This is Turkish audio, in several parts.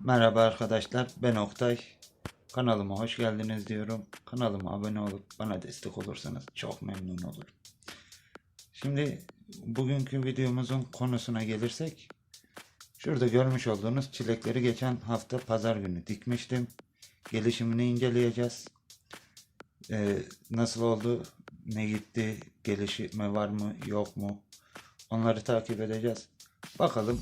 Merhaba arkadaşlar, ben Oktay. Kanalıma hoş geldiniz diyorum. Kanalıma abone olup bana destek olursanız çok memnun olurum. Şimdi bugünkü videomuzun konusuna gelirsek, şurada görmüş olduğunuz çilekleri geçen hafta pazar günü dikmiştim. Gelişimini inceleyeceğiz. Ee, nasıl oldu, ne gitti, gelişme var mı, yok mu? Onları takip edeceğiz. Bakalım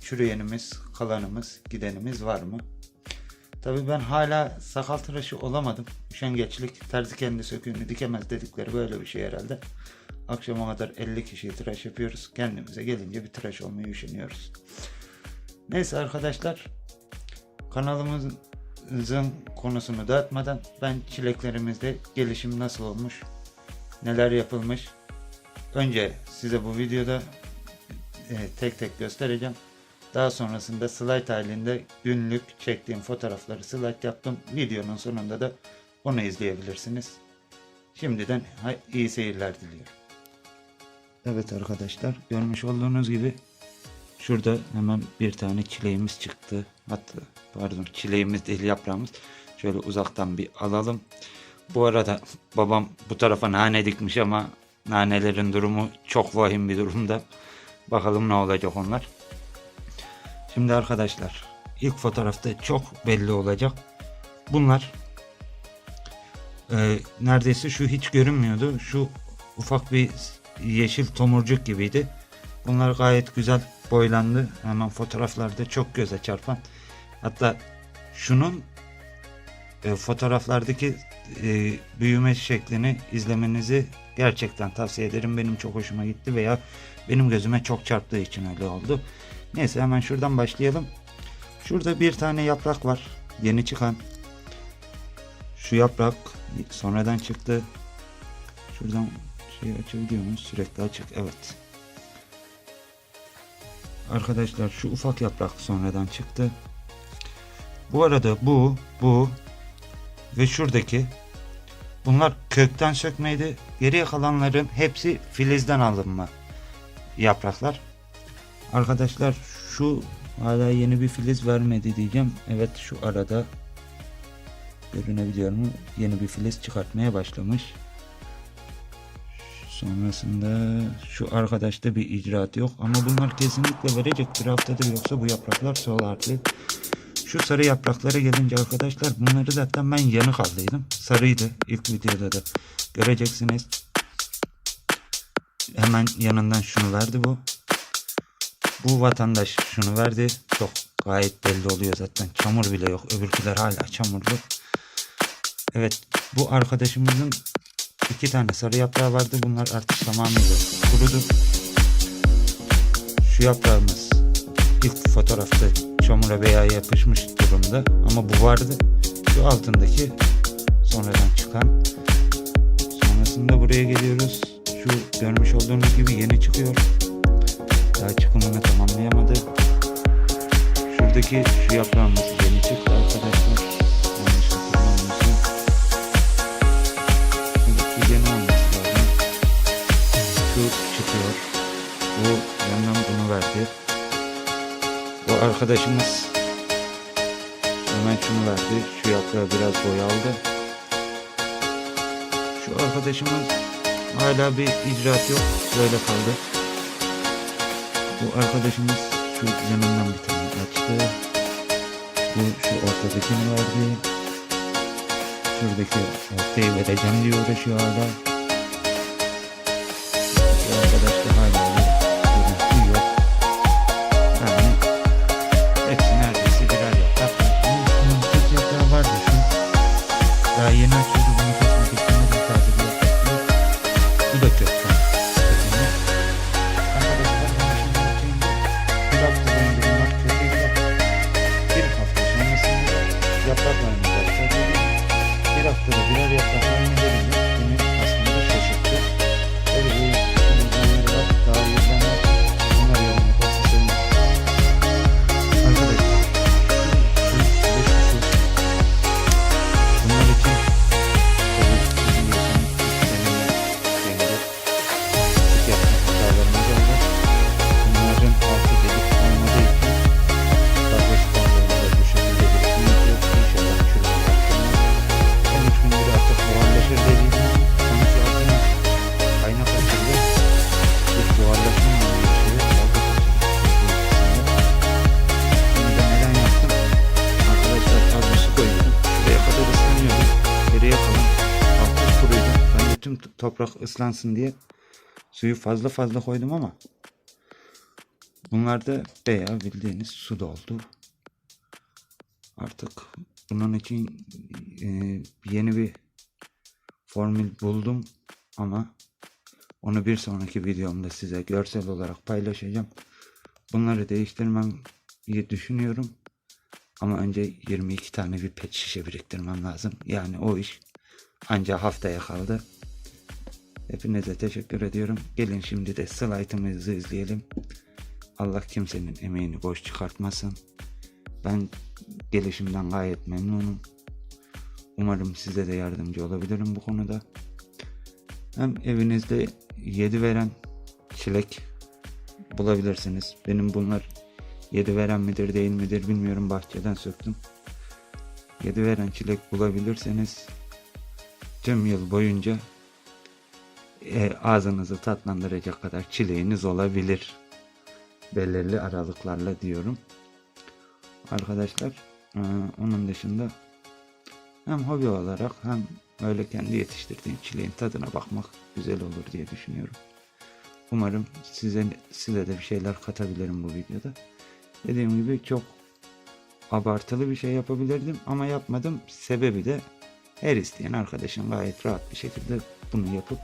çürüyenimiz, kalanımız, gidenimiz var mı? Tabii ben hala sakal tıraşı olamadım. Üşengeçlik, terzi kendi söküğünü dikemez dedikleri böyle bir şey herhalde. Akşama kadar 50 kişiyi tıraş yapıyoruz. Kendimize gelince bir tıraş olmayı üşeniyoruz. Neyse arkadaşlar, kanalımızın konusunu dağıtmadan ben çileklerimizde gelişim nasıl olmuş, neler yapılmış. Önce size bu videoda e, tek tek göstereceğim. Daha sonrasında slide halinde günlük çektiğim fotoğrafları slide yaptım. Videonun sonunda da onu izleyebilirsiniz. Şimdiden iyi seyirler diliyorum. Evet arkadaşlar görmüş olduğunuz gibi şurada hemen bir tane çileğimiz çıktı. Hatta pardon çileğimiz değil yaprağımız. Şöyle uzaktan bir alalım. Bu arada babam bu tarafa nane dikmiş ama nanelerin durumu çok vahim bir durumda. Bakalım ne olacak onlar. Şimdi arkadaşlar ilk fotoğrafta çok belli olacak. Bunlar e, neredeyse şu hiç görünmüyordu. Şu ufak bir yeşil tomurcuk gibiydi. Bunlar gayet güzel boylandı. Hemen fotoğraflarda çok göze çarpan. Hatta şunun e, fotoğraflardaki e, büyüme şeklini izlemenizi gerçekten tavsiye ederim. Benim çok hoşuma gitti veya benim gözüme çok çarptığı için öyle oldu. Neyse hemen şuradan başlayalım. Şurada bir tane yaprak var. Yeni çıkan. Şu yaprak sonradan çıktı. Şuradan şey açabiliyor muyuz? Sürekli açık. Evet. Arkadaşlar şu ufak yaprak sonradan çıktı. Bu arada bu, bu ve şuradaki bunlar kökten sökmeydi. Geriye kalanların hepsi filizden alınma yapraklar. Arkadaşlar şu hala yeni bir filiz vermedi diyeceğim. Evet şu arada görünebiliyor mu? Yeni bir filiz çıkartmaya başlamış. Sonrasında şu arkadaşta bir icraat yok ama bunlar kesinlikle verecek bir haftadır yoksa bu yapraklar solardı. Şu sarı yapraklara gelince arkadaşlar bunları zaten ben yanık aldıydım. Sarıydı ilk videoda da göreceksiniz. Hemen yanından şunu verdi bu. Bu vatandaş şunu verdi. Çok gayet belli oluyor zaten. Çamur bile yok. Öbürküler hala çamurlu. Evet bu arkadaşımızın iki tane sarı yaprağı vardı. Bunlar artık tamamıyla kurudu. Şu yaprağımız ilk fotoğrafta çamura veya yapışmış durumda. Ama bu vardı. Şu altındaki sonradan çıkan. Sonrasında buraya geliyoruz. Şu görmüş olduğunuz gibi yeni çıkıyor. Daha çıkımını tamamlayamadı. Şuradaki şu yaprağımız yeni çıktı arkadaşlar. Yanlış hatırlamıyorsam. Şuradaki yeni olması lazım. Şu çıkıyor. Bu yandan bunu verdi. Bu arkadaşımız hemen şunu verdi. Şu yaprağı biraz boya aldı. Şu arkadaşımız hala bir icraat yok. Böyle kaldı. Bu arkadaşımız şu yanından bir tane açtı. Bu şu ortadakini verdi. Şuradaki ortayı vereceğim diye uğraşıyor hala. Bu arkadaş da hala görüntü yok. Yani hepsi neredeyse birer yaprak. Bunun tek yaprağı vardı şu. Daha yeni açıyordu করে toprak ıslansın diye suyu fazla fazla koydum ama bunlar da bayağı bildiğiniz su doldu. Artık bunun için e, yeni bir formül buldum ama onu bir sonraki videomda size görsel olarak paylaşacağım. Bunları değiştirmem düşünüyorum. Ama önce 22 tane bir pet şişe biriktirmem lazım. Yani o iş ancak haftaya kaldı. Hepinize teşekkür ediyorum. Gelin şimdi de slaytımızı izleyelim. Allah kimsenin emeğini boş çıkartmasın. Ben gelişimden gayet memnunum. Umarım size de yardımcı olabilirim bu konuda. Hem evinizde yedi veren çilek bulabilirsiniz. Benim bunlar yedi veren midir değil midir bilmiyorum bahçeden söktüm. Yedi veren çilek bulabilirseniz tüm yıl boyunca e, ağzınızı tatlandıracak kadar çileğiniz olabilir. Belirli aralıklarla diyorum. Arkadaşlar e, onun dışında hem hobi olarak hem öyle kendi yetiştirdiğim çileğin tadına bakmak güzel olur diye düşünüyorum. Umarım size size de bir şeyler katabilirim bu videoda. Dediğim gibi çok abartılı bir şey yapabilirdim ama yapmadım. Sebebi de her isteyen arkadaşın gayet rahat bir şekilde bunu yapıp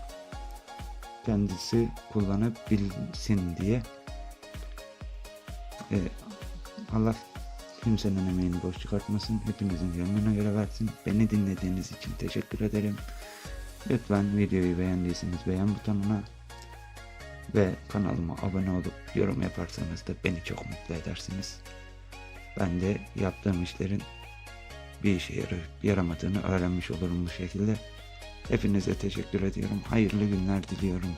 kendisi kullanabilsin diye. Ee, Allah kimsenin emeğini boş çıkartmasın. Hepinizin gönlüne göre versin. Beni dinlediğiniz için teşekkür ederim. Lütfen videoyu beğendiyseniz beğen butonuna ve kanalıma abone olup yorum yaparsanız da beni çok mutlu edersiniz. Ben de yaptığım işlerin bir işe yaramadığını öğrenmiş olurum bu şekilde. Hepinize teşekkür ediyorum. Hayırlı günler diliyorum.